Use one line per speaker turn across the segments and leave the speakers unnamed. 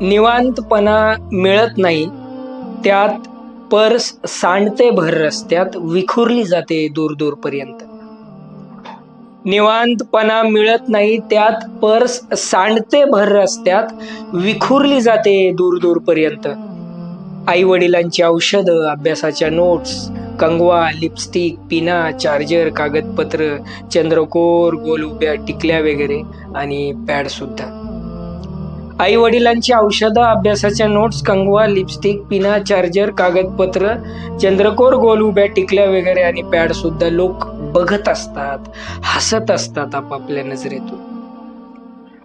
निवांतपणा मिळत नाही त्यात पर्स सांडते भर रस्त्यात विखुरली जाते दूर दूरपर्यंत निवांतपणा मिळत नाही त्यात पर्स सांडते भर रस्त्यात विखुरली जाते दूर दूरपर्यंत आई वडिलांची औषधं अभ्यासाच्या नोट्स कंगवा लिपस्टिक पिना चार्जर कागदपत्र चंद्रकोर गोल उभ्या टिकल्या वगैरे आणि पॅडसुद्धा आई वडिलांची औषधं अभ्यासाच्या नोट्स कंगवा लिपस्टिक पिना चार्जर कागदपत्र चंद्रकोर गोल उभ्या टिकल्या वगैरे आणि पॅड सुद्धा लोक बघत असतात हसत असतात आपापल्या नजरेतून.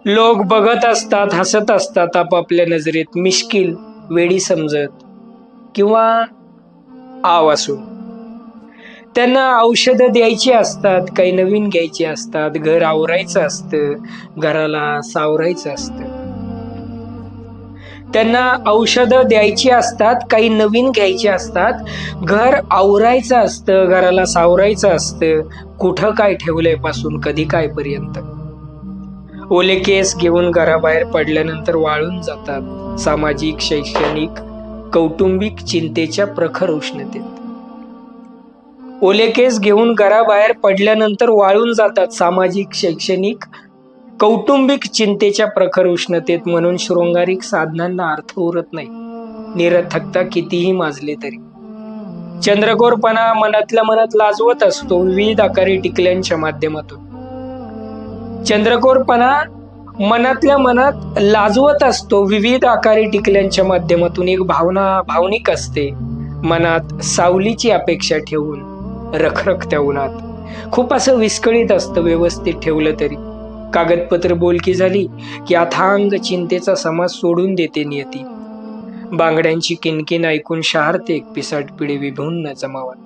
लोक बघत असतात हसत असतात आपापल्या नजरेत मिश्किल वेडी समजत किंवा आव असून त्यांना औषधं द्यायची असतात काही नवीन घ्यायची असतात घर आवरायचं असतं घराला सावरायचं असतं. त्यांना औषधं द्यायची असतात काही नवीन घ्यायची असतात. घर आवरायचं असतं घराला सावरायचं असतं. कुठं काय ठेवलंयपासून कधी काय पर्यंत? ओले केस घेऊन घराबाहेर पडल्यानंतर वाळून जातात. सामाजिक शैक्षणिक कौटुंबिक चिंतेच्या प्रखर उष्णतेत. ओले केस घेऊन घराबाहेर पडल्यानंतर वाळून जातात. सामाजिक शैक्षणिक कौटुंबिक चिंतेच्या प्रखर उष्णतेत म्हणून शृंगारिक साधनांना अर्थ उरत नाही. निरर्थकता कितीही माजले तरी. चंद्रकोरपणा मनातल्या मनात लाजवत असतो विविध आकारी टिकल्यांच्या माध्यमातून. चंद्रकोरपणा मनातल्या मनात लाजवत असतो विविध आकारी टिकल्यांच्या माध्यमातून. एक भावना भावनिक असते मनात सावलीची अपेक्षा ठेवून रखरखत्या उन्हात. खूप असं विस्कळीत असतं व्यवस्थित ठेवलं तरी. कागदपत्र बोलकी झाली की अथांग चिंतेचा समाज सोडून देते नियती. बांगड्यांची किनकिन ऐकून शहारते एक पिसाट पिढी विभून न जमावत.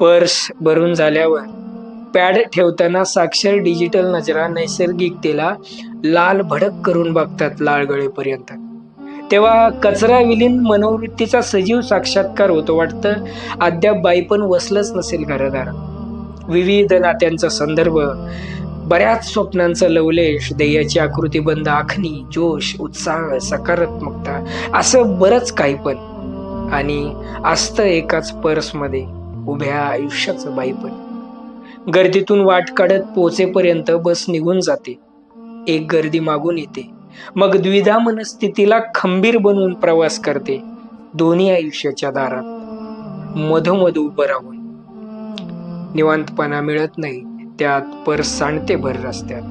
पर्स भरून झाल्यावर पॅड ठेवताना साक्षर डिजिटल नजरा नैसर्गिकतेला लाल भडक करून बघतात लाळगळेपर्यंत. तेव्हा कचरा विलीन मनोवृत्तीचा सजीव साक्षात्कार होतो वाटतं अद्याप बाई पण वसलंच नसेल घरदारात. विविध नात्यांचा संदर्भ बऱ्याच स्वप्नांचं लवलेश ध्येयाची आकृतीबंद आखणी जोश उत्साह सकारात्मकता असं बरंच काही पण. आणि असतं एकाच पर्समध्ये उभ्या आयुष्याचं बाईपण. गर्दीतून वाट काढत पोचेपर्यंत बस निघून जाते. एक गर्दी मागून येते. मग द्विधा मनस्थितीला खंबीर बनवून प्रवास करते दोन्ही आयुष्याच्या दारात. मधोमध उभं राहून. निवांतपणा मिळत नाही. त्यात परसांडते सांडते भर रस्त्यात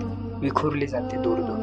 विखुरली जाते दूर दूर